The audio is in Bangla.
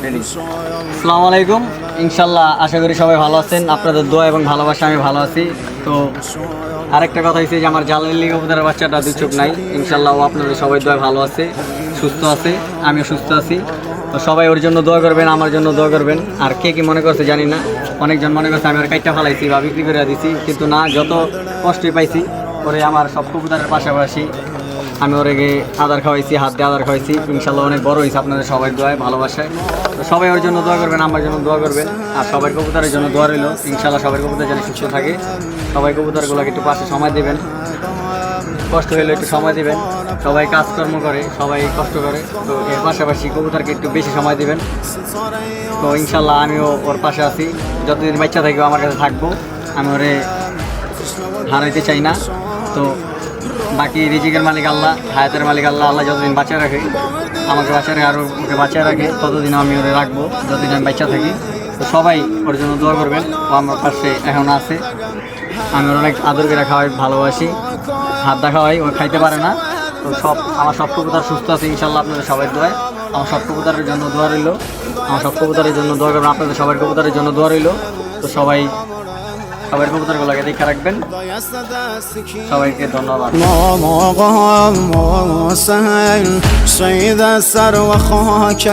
আসসালামু আলাইকুম ইনশাল্লাহ আশা করি সবাই ভালো আছেন। আপনাদের দোয়া এবং ভালোবাসা আমি ভালো আছি। তো আরেকটা কথা হচ্ছে যে আমার জালালি কবুতরের বাচ্চাটা দুই চোখ নাই। ইনশাল্লাহ ও আপনাদের সবাই দোয়া ভালো আছে, সুস্থ আছে, আমিও সুস্থ আছি। তো সবাই ওর জন্য দোয়া করবেন, আমার জন্য দোয়া করবেন। আর কে কি মনে করছে জানি না। অনেকজন মনে করছে আমি ওর কাইটা ফেলাইছি বা বিক্রি করে দিছি। কিন্তু না, যত কষ্টই পাইছি ওরে আমার সব কবুতরের পাশাপাশি আমি ওরে গিয়ে আদার খাওয়াইছি, হাত দিয়ে আদার খাওয়াইছি। ইনশাল্লাহ অনেক বড় হয়েছে আপনাদের সবাই দোয়ায়, ভালোবাসায়। তো সবাই ওর জন্য দোয়া করবেন, আমার জন্য দোয়া করবেন। আর সবার কবুতরের জন্য দোয়া রইল। ইনশাল্লাহ সবার কবুতর যেন সুস্থ থাকে। সবাই কবুতরগুলোকে একটু পাশে সময় দেবেন। কষ্ট হলে একটু সময় দেবেন। সবাই কাজকর্ম করে, সবাই কষ্ট করে। তো এর পাশাপাশি কবুতরকে একটু বেশি সময় দেবেন। তো ইনশাল্লাহ আমিও ওর পাশে আছি। যতদিন বাচ্চা থাকবে, আমার কাছে থাকব। আমি ওরে হারাইতে চাই না। তো বাকি রিজিকের মালিক আল্লাহ, হায়াতের মালিক আল্লাহ আল্লাহ যতদিন বাঁচিয়ে রাখে, আমাকে বাঁচিয়ে রাখে, আর ওকে বাঁচিয়ে রাখে, ততদিন আমি ওরে রাখব, যতদিন আমি বাচ্চা থাকি। তো সবাই ওর জন্য দোয়া করবেন, ও আমার পাশে এখন আছে। আমি ওর অনেক আদর করে খাওয়াই, ভালোবাসি। হাত দেখা হয় ও খাইতে পারে না। তো সব, আমার সব কবুতর সুস্থ আছে ইনশাল্লাহ আপনাদের সবাই দোয়ায়। আমার সব কবুতরের জন্য দোয়া রইল। আমার সব কবুতরের জন্য দোয়া করবেন, আপনাদের সবার কবুতরের জন্য দোয়া রইল। তো সবাই সবার কবুতরগুলোকে দেখে রাখবেন সবাইকে ধন্যবাদ مو سهل صيد السر وخاك